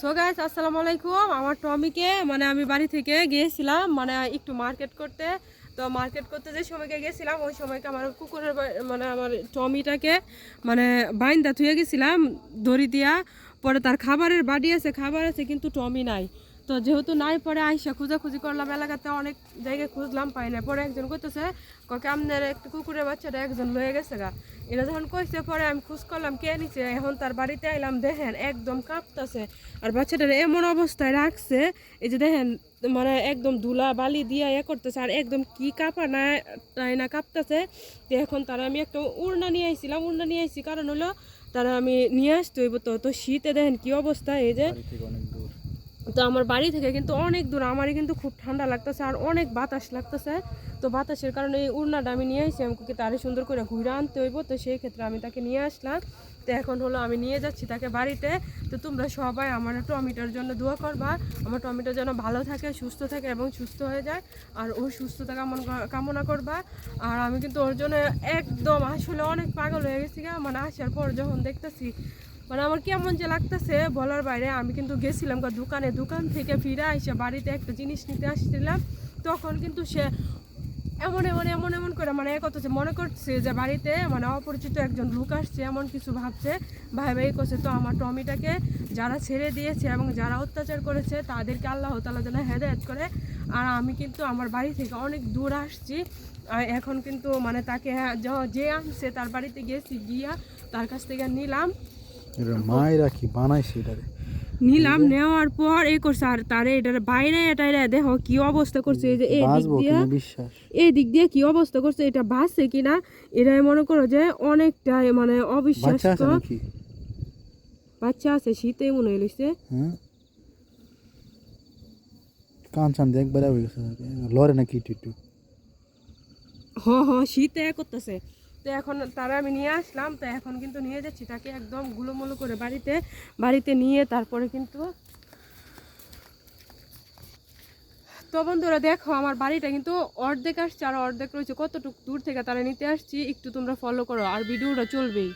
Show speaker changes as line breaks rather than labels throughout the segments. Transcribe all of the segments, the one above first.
So guys আসসালামু আলাইকুম। আমার টমিকে মানে আমি বাড়ি থেকে গিয়েছিলাম মানে একটু মার্কেট করতে। তো মার্কেট করতে যে সময়কে গিয়েছিলাম, ওই সময়কে আমার কুকুরের মানে আমার টমিটাকে মানে বাইন্দা থুয়ে গেছিলাম দড়ি দিয়া। পরে তার খাবারের বাড়ি আছে, খাবার আছে, কিন্তু টমি নাই। তো যেহেতু নাই, পরে আইসা খোঁজাখুঁজি করলাম। এলাকাতে অনেক জায়গায় খুঁজলাম, পাই না পরে একজন কইতেছে ককে আপনার একটু কুকুরের বাচ্চাটা একজন লয়ে গেছে গা? এটা যখন কইছে, পরে আমি খোঁজ করলাম, কে নিছে? এখন তার বাড়িতে আইলাম, দেখেন একদম কাঁপতাছে। আর বাচ্চাটার এমন অবস্থায় রাখছে, এই যে দেখেন মানে একদম ধুলা বালি দিয়ে ইয়ে করতেছে, আর একদম কি কাঁপা না, তাই না কাঁপতেছে। তো এখন তারা আমি একটা উড়না নিয়ে আইছিলাম। উড়না নিয়ে আইছি, কারণ হলো তারা আমি নিয়ে আসতে হইব তো। তো শীতে দেখেন কি অবস্থা, এই যে তো আমার বাড়ি থেকে কিন্তু অনেক দূর, আমারই কিন্তু খুব ঠান্ডা লাগতেছে আর অনেক বাতাস লাগতেছে। তো বাতাসের কারণে এই উড়নাটা আমি নিয়ে আসি আমাকে তারে সুন্দর করে ঘুরে আনতে হইব? তো সেই ক্ষেত্রে আমি তাকে নিয়ে আসলাম। তো এখন হলো আমি নিয়ে যাচ্ছি তাকে বাড়িতে। তো তোমরা সবাই আমার টমেটোর জন্য দোয়া করবা। আমার টমেটো যেন ভালো থাকে, সুস্থ থাকে এবং সুস্থ হয়ে যায়। আর ও সুস্থতা কামনা কামনা করবা। আর আমি কিন্তু ওর জন্য একদম আসলে অনেক পাগল হয়ে গেছি মানে আসার পর যখন দেখতেছি মানে আমার কেমন যে লাগতেছে বলার বাইরে, আমি কিন্তু গেছিলাম দোকানে, দোকান থেকে ফিরে এসে বাড়িতে একটা জিনিস নিতে আসছিলাম। তখন কিন্তু সে এমন এমন এমন এমন করে মানে এক করতেছে, মনে করছে যে বাড়িতে মানে অপরিচিত একজন লোক আসছে, এমন কিছু ভাবছে। ভাই ভাই করছে তো আমার টমিটাকে যারা ছেড়ে দিয়েছে এবং যারা অত্যাচার করেছে, তাদেরকে আল্লাহ তালা যেন হেদায়ত করে। আর আমি কিন্তু আমার বাড়ি থেকে অনেক দূর আসছি। এখন কিন্তু মানে তাকে যে আনছে তার বাড়িতে গেছি, গিয়া তার কাছ থেকে নিলাম।
এটা মায়েরা কি বানাইছে এটারে?
নিলাম নেওয়ার পর এই করছে আর তারে এটার বাইরে এটা দেখো কি অবস্থা করছে এই যে এই দিক দিয়া এই দিক দিয়ে কি অবস্থা করছে এটা বাঁচছে কিনা এটাই মনে করো যে অনেকটাই মানে
বাচ্চা আছে
বাচ্চা আছে শীতে মনে হইছে
হ্যাঁ? কান চান একবার হয়ে গেছে লরে নাকি একটু
হ হ শীতে করতেছে। তো এখন তারা আমি নিয়ে আসলাম, তো এখন কিন্তু নিয়ে যাচ্ছি। তাকে একদম গুলোমুলো করে বাড়িতে বাড়িতে নিয়ে তারপরে কিন্তু তো বন্ধুরা দেখো, আমার বাড়িটা কিন্তু অর্ধেক আসছে আর অর্ধেক রয়েছে। কতটুকু দূর থেকে তারা নিতে আসছি, একটু তোমরা ফলো করো, আর ভিডিওটা চলবেই।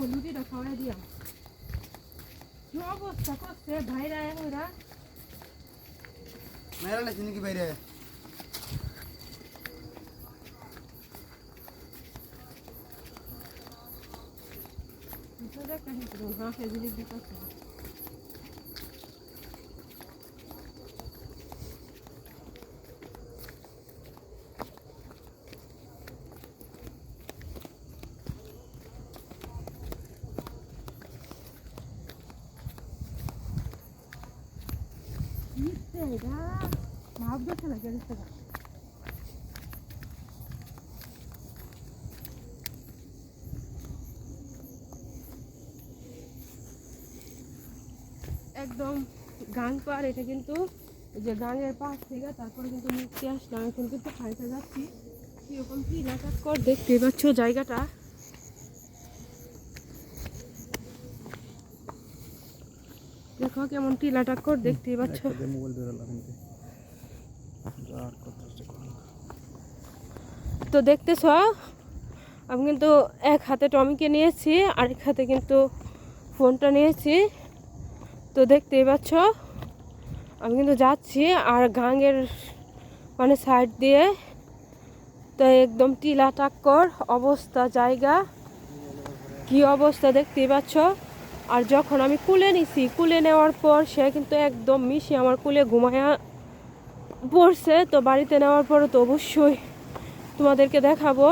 নিয়ে লুটিটা খাওয়াই দিয়া কি অবস্থা করছে ভাইরা এরা
মেয়েরা নাকি নাকি বাইরে
ভিতরে একটা হিসেবে হাঁস এগুলি দিতেছে এটা ভাব দেখে লাগে দেখতে একদম গাং পার এটা কিন্তু যে গাঙের পাশ থেকে তারপরে কিন্তু মুক্তি আসলাম এখন কিন্তু হাইটে যাচ্ছি। কীরকম কি এলাকা কর দেখতে পাচ্ছ জায়গাটা। দেখো কেমন টিলাটা কর দেখতেই পাচ্ছ। তো দেখতেছ আমি কিন্তু এক হাতে টমিকে নিয়েছি আরেক হাতে কিন্তু ফোনটা নিয়েছি। তো দেখতেই পাচ্ছ আমি কিন্তু যাচ্ছি আর গাঙের মানে সাইড দিয়ে। তো একদম টিলা টাক্কর অবস্থা জায়গা। কি অবস্থা দেখতেই পাচ্ছ। আর যখন আমি কুলে নিছি, কুলে নেওয়ার পর সে কিন্তু একদম মিশে আমার কুলে ঘুমায়া পড়ছে। তো বাড়িতে নেওয়ার পর তো অবশ্যই তোমাদেরকে দেখাবো।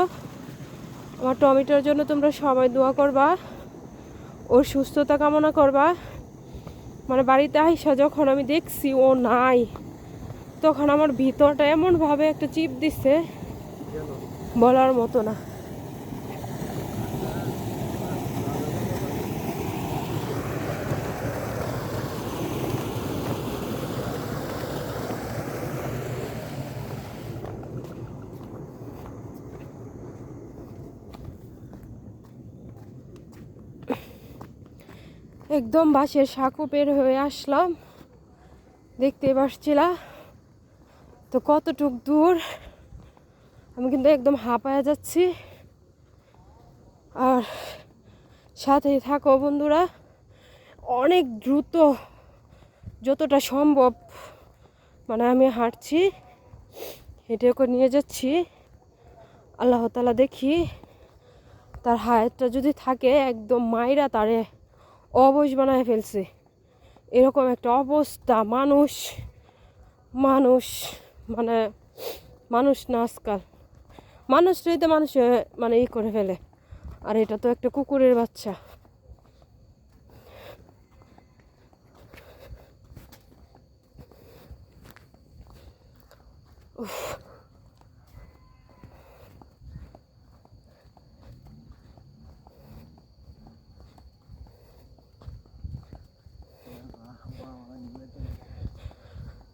আমার টমেটোর জন্য তোমরা সবাই দোয়া করবা ওর সুস্থতা কামনা করবা। মানে বাড়িতে আইসা যখন আমি দেখছি ও নাই, তখন আমার ভিতরটা এমনভাবে একটা চিপ দিচ্ছে বলার মতো না। একদম বাসের সাঁকু বের হয়ে আসলাম দেখতে পারছিলা? তো কতটুক দূর? আমি কিন্তু একদম হাঁপায়া যাচ্ছি। আর সাথেই থাকো বন্ধুরা, অনেক দ্রুত যতটা সম্ভব মানে আমি হাঁটছি, হেঁটে করে নিয়ে যাচ্ছি। আল্লাহ তালা দেখি, তার হায়াতটা যদি থাকে, একদম মায়েরা তারে অবশ বানায় ফেলছে। এরকম একটা অবস্থা, মানুষ মানুষ মানে মানুষ না আজকাল। মানুষ রইতে মানুষ মানে ই করে ফেলে। আর এটা তো একটা কুকুরের বাচ্চা।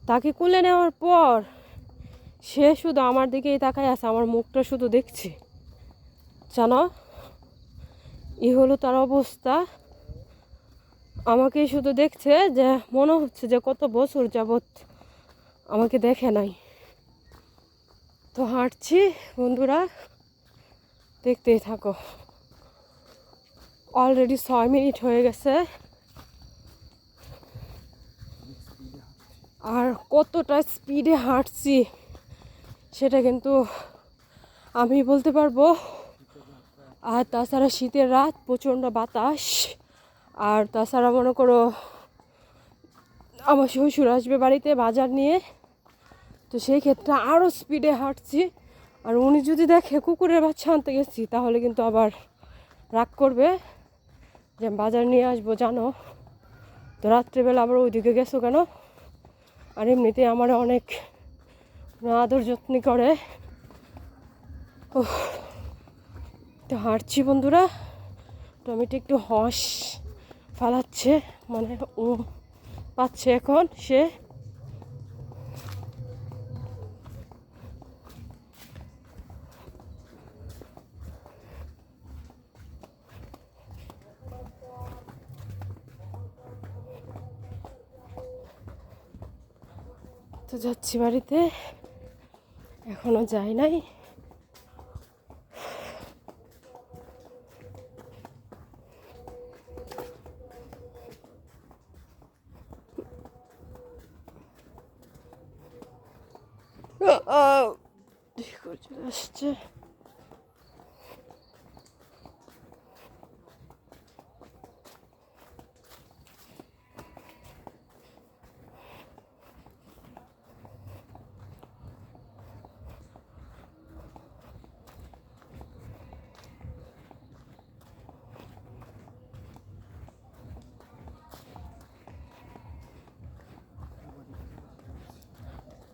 তাকে কুলে নেওয়ার পর সে শুধু আমার দিকেই তাকায় আছে, আমার মুখটা শুধু দেখছে। জানো ই হলো তার অবস্থা আমাকে শুধু দেখছে যে, মনে হচ্ছে যে কত বছর যাবৎ আমাকে দেখে নাই। তো হাঁটছি, বন্ধুরা, দেখতেই থাকো। অলরেডি ছয় মিনিট হয়ে গেছে। আর কতটা স্পিডে হাঁটছি, সেটা কিন্তু আমি বলতে পারব। আর তাছাড়া শীতের রাত, প্রচণ্ড বাতাস। আর তাছাড়া মনে করো, আমার শ্বশুর আসবে বাড়িতে বাজার নিয়ে। তো সেই ক্ষেত্রে আরও স্পিডে হাঁটছি। আর উনি যদি দেখে কুকুরের বাচ্চা আনতে গেছি, তাহলে কিন্তু আবার রাগ করবে যে বাজার নিয়ে আসব, জানো। তো রাত্রেবেলা আবার ওইদিকে গেছো কেন? আর এমনিতে আমার অনেক আদর যত্ন করে। ও তো হাঁটছি বন্ধুরা। টমেটো একটু হস ফালাচ্ছে মানে ও পাচ্ছে এখন, সে তো যাচ্ছি বাড়িতে। এখনও যাই নাই চলে আসছে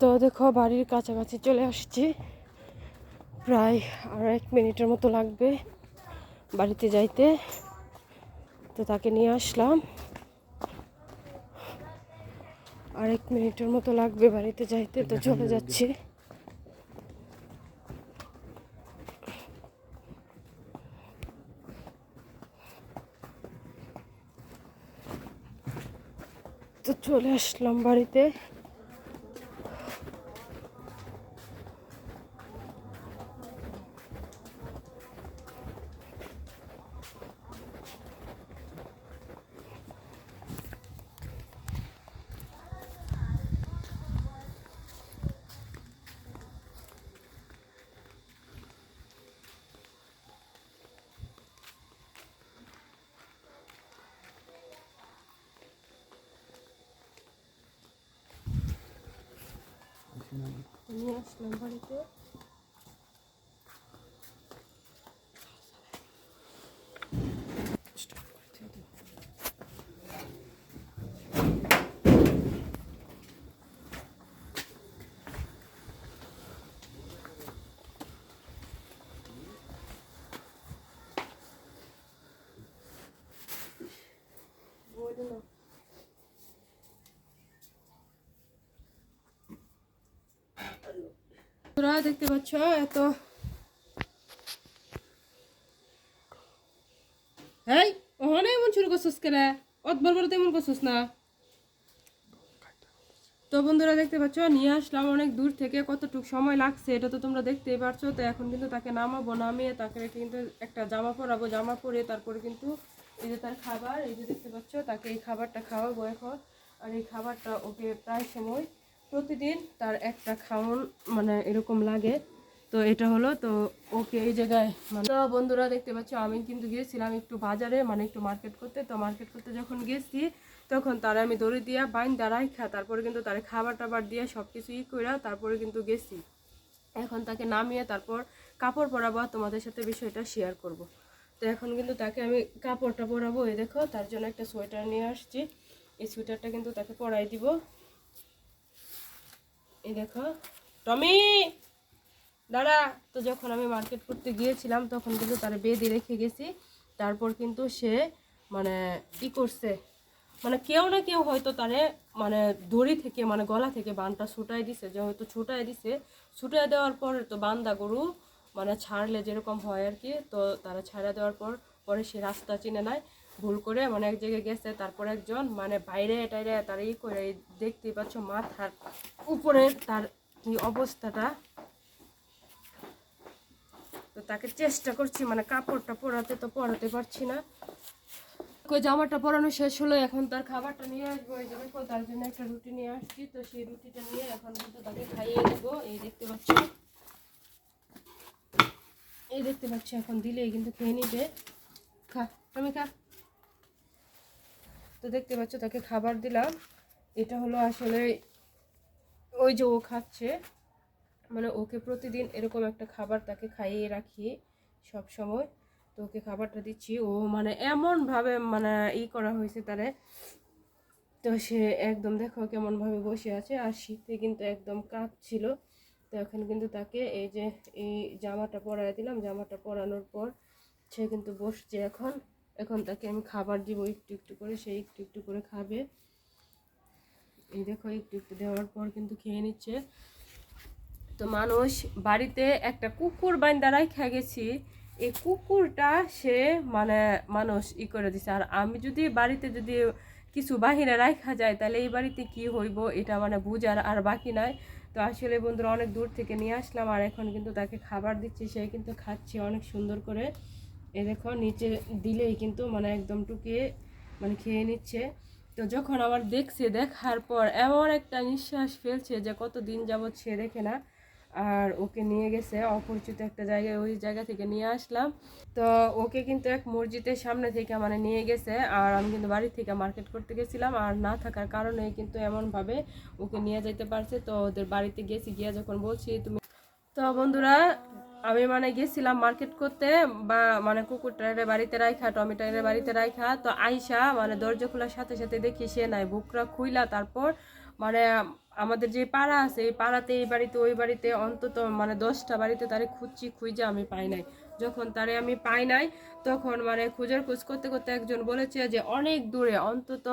তো দেখো, বাড়ির কাছাকাছি চলে আসছি। প্রায় আর এক মিনিটের মতো লাগবে বাড়িতে যাইতে। তো তাকে নিয়ে আসলাম। আর এক মিনিটের মতো লাগবে বাড়িতে যাইতে, তো চলে যাচ্ছি। তো চলে আসলাম বাড়িতে। নিয়ে আসলাম বাড়িতে তোরা দেখতে পাচ্ছ? এত এই ওখানে এমন শুরু করছিস কেন? অতবার বলে তেমন করছিস না? তো বন্ধুরা, দেখতে পাচ্ছ? নিয়ে আসলাম অনেক দূর থেকে, কতটুকু সময় লাগছে, এটা তো তোমরা দেখতেই পারছ। তো এখন কিন্তু তাকে নামাবো, নামিয়ে তাকে কিন্তু একটা জামা পরাবো, জামা পরে তারপরে কিন্তু এই যে তার খাবার, এই যে দেখতে পাচ্ছ, তাকে এই খাবারটা খাওয়াবো এখন। আর এই খাবারটা ওকে প্রায় সময় প্রতিদিন তার একটা খাওয়ান মানে এরকম লাগে। তো এটা হলো, তো ওকে এই জায়গায় মানে বন্ধুরা দেখতে পাচ্ছ, আমি কিন্তু গিয়েছিলাম একটু বাজারে মানে একটু মার্কেট করতে। তো মার্কেট করতে যখন গেছি, তখন তারা আমি দড়ি দিয়া বাইন দাঁড়াই খা তারপরে কিন্তু তারা খাবার টাবার দিয়ে সব কিছু ই করে তারপরে কিন্তু গেছি। এখন তাকে নামিয়ে তারপর কাপড় পরাবো তোমাদের সাথে বিষয়টা শেয়ার করব। তো এখন কিন্তু তাকে আমি কাপড়টা পরাবো, এই দেখো, তার জন্য একটা সোয়েটার নিয়ে আসছি। এই সোয়েটারটা কিন্তু তাকে পরাই দিব। এই দেখো। টমি, দাঁড়া। তো যখন আমি মার্কেট করতে গিয়েছিলাম, তখন কিন্তু তার বেঁধে রেখে গেছি। তারপর কিন্তু সে মানে ই করছে। মানে কেউ না কেউ হয়তো তারে মানে দড়ি থেকে মানে গলা থেকে বানটা ছুটাই দিছে। যে হয়তো ছুটাই দিছে। ছুটাই দেওয়ার পর তো বান্দা গরু মানে ছাড়লে যেরকম হয় আর কি, তো তারা ছাড়া দেওয়ার পর, পরে সে রাস্তা চিনে নেয়। ভুল করে মানে এক জায়গায় গেছে, তারপর একজন মানে বাইরে টাইরে তার ই করে এই দেখতেই পাচ্ছ মাথার উপরে তার কি অবস্থাটা। তো তাকে চেষ্টা করছি মানে কাপড়টা পরাতে তো পরাতে পারছি না। জামাটা পরানো শেষ হলো, এখন তার খাবারটা নিয়ে আসব। এই যে দেখো, তার জন্য একটা রুটি নিয়ে আসছি। তো সেই রুটিটা নিয়ে এখন কিন্তু তাকে খাইয়ে দেবো। এই দেখতে পাচ্ছ? এই দেখতে পাচ্ছি, এখন দিলেই কিন্তু খেয়ে নিবে। খা আমি খা। তো দেখতে পাচ্ছ, তাকে খাবার দিলাম। এটা হলো আসলে ওই যে ও খাচ্ছে। মানে ওকে প্রতিদিন এরকম একটা খাবার তাকে খাইয়ে রাখি সব সময়। তো ওকে খাবারটা দিচ্ছি। ও মানে এমনভাবে মানে ই করা হয়েছে তারে। তো সে একদম দেখো কেমনভাবে বসে আছে। আর শীতে কিন্তু একদম কাঁপছিল। তো এখন কিন্তু তাকে এই যে এই জামাটা পরাই দিলাম। জামাটা পরানোর পর সে কিন্তু বসছে এখন। এখন তাকে আমি খাবার দিব একটু একটু করে, সে একটু একটু করে খাবে। এই দেখো, একটু একটু দেওয়ার পর কিন্তু খেয়ে নিচ্ছে। তো মানুষ বাড়িতে একটা কুকুর বাইন্দা রাখা গেছি, এই কুকুরটা সে মানে মানুষ ই করে দিছে। আর আমি যদি বাড়িতে যদি কিছু বাহিরে রাখা যায়, তাহলে এই বাড়িতে কি হইব এটা মানে বুঝার আর বাকি নাই। তো আসলে বন্ধুরা, অনেক দূর থেকে নিয়ে আসলাম, আর এখন কিন্তু তাকে খাবার দিচ্ছি, সে কিন্তু খাচ্ছে অনেক সুন্দর করে। এ দেখো, নিচে দিলেই কিন্তু মানে একদম টুকিয়ে মানে খেয়ে নিচ্ছে। তো যখন আবার দেখছে, দেখার পর এমন একটা নিঃশ্বাস ফেলছে যে কত দিন যাবৎ সে দেখে না। আর ওকে নিয়ে গেছে, অপরিচিত একটা জায়গায়, ওই জায়গা থেকে নিয়ে আসলাম। তো ওকে কিন্তু এক মসজিদের সামনে থেকে মানে নিয়ে গেছে। আর আমি কিন্তু বাড়ি থেকে মার্কেট করতে গেছিলাম। আর না থাকার কারণে কিন্তু এমনভাবে ওকে নিয়ে যেতে পারছে। তো ওদের বাড়িতে গেছি, গিয়ে যখন বলছি, তুমি তো বন্ধুরা আমি মানে গেছিলাম মার্কেট করতে বা মানে কুকুরটারে বাড়িতে রাখা টমেটারে বাড়িতে রাখা তো আইসা মানে দরজা খোলার সাথে সাথে দেখি সে নাই, বুকরা খুইলা তারপর মানে আমাদের যে পাড়া আছে, এই পাড়াতে, এই বাড়িতে, ওই বাড়িতে অন্তত মানে দশটা বাড়িতে তারে খুঁজছি খুঁজে আমি পাই নাই। যখন তারে আমি পাই নাই, তখন মানে খুঁজার খুঁজ করতে করতে একজন বলেছে যে অনেক দূরে, অন্তত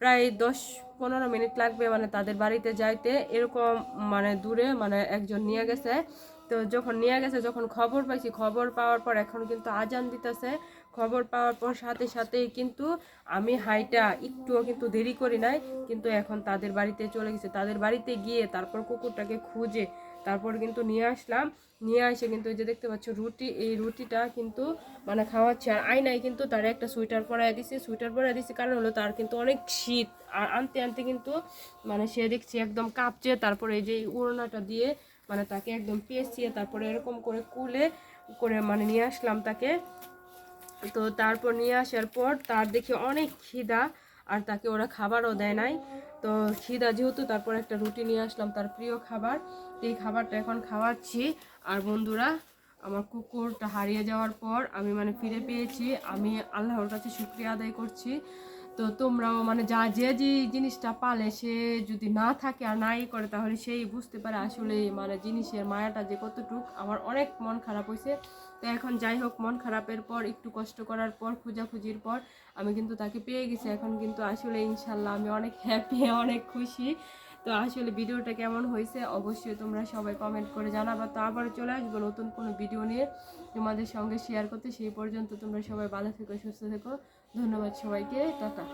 প্রায় দশ পনেরো মিনিট লাগবে মানে তাদের বাড়িতে যাইতে। এরকম মানে দূরে মানে একজন নিয়ে গেছে। তো যখন নিয়ে গেছে, যখন খবর পাইছি, খবর পাওয়ার পর এখন কিন্তু আজান দিতেছে। খবর পাওয়ার পর সাথে সাথেই কিন্তু আমি হাইটা একটুও কিন্তু দেরি করি নাই, কিন্তু এখন তাদের বাড়িতে চলে গেছে। তাদের বাড়িতে গিয়ে তারপর কুকুরটাকে খুঁজে তারপর কিন্তু নিয়ে আসলাম। নিয়ে এসে কিন্তু এই যে দেখতে পাচ্ছ, রুটি, এই রুটিটা কিন্তু মানে খাওয়াচ্ছে। আর আয়নায় কিন্তু তার একটা সোয়েটার পরাই দিছে। সোয়েটার পরাই দিছে কারণ হলো তার কিন্তু অনেক শীত। আর আনতে আনতে কিন্তু মানে সে দেখছি একদম কাঁপছে। তারপরে এই যে ওড়নাটা দিয়ে মানে তাকে একদম পেঁচিয়ে তারপরে এরকম করে কুলে, করে মানে নিয়ে আসলাম তাকে। তো তারপর নিয়ে আসার পর তার দেখি অনেক খিদা, আর তাকে ওরা খাবারও দেয় নাই। তো খিদা যেহেতু, তারপর একটা রুটি নিয়ে আসলাম তার প্রিয় খাবার। এই খাবারটা এখন খাওয়াচ্ছি। আর বন্ধুরা, আমার কুকুরটা হারিয়ে যাওয়ার পর আমি মানে ফিরে পেয়েছি। আমি আল্লাহর কাছে শুক্রিয়া আদায় করছি। তো তোমরাও মানে যা যে যে জিনিসটা পালে সে যদি না থাকে আর নাই করে, তাহলে সেই বুঝতে পারে আসলে মানে জিনিসের মায়াটা যে কতটুক। আমার অনেক মন খারাপ হয়েছে তো এখন যাই হোক, মন খারাপের পর, একটু কষ্ট করার পর, খোঁজাখুঁজির পর আমি কিন্তু তাকে পেয়ে গেছি। এখন কিন্তু আসলে ইনশাল্লাহ আমি অনেক হ্যাপি অনেক খুশি। তো আসলে ভিডিওটা কেমন হয়েছে অবশ্যই তোমরা সবাই কমেন্ট করে জানাবা। তো আবার চলে আসব নতুন কোনো ভিডিও নিয়ে। তোমাদের সঙ্গে শেয়ার করতে সেই পর্যন্ত তোমরা সবাই ভালো থেকো, সুস্থ থেকো। ধন্যবাদ সবাইকে টাটা।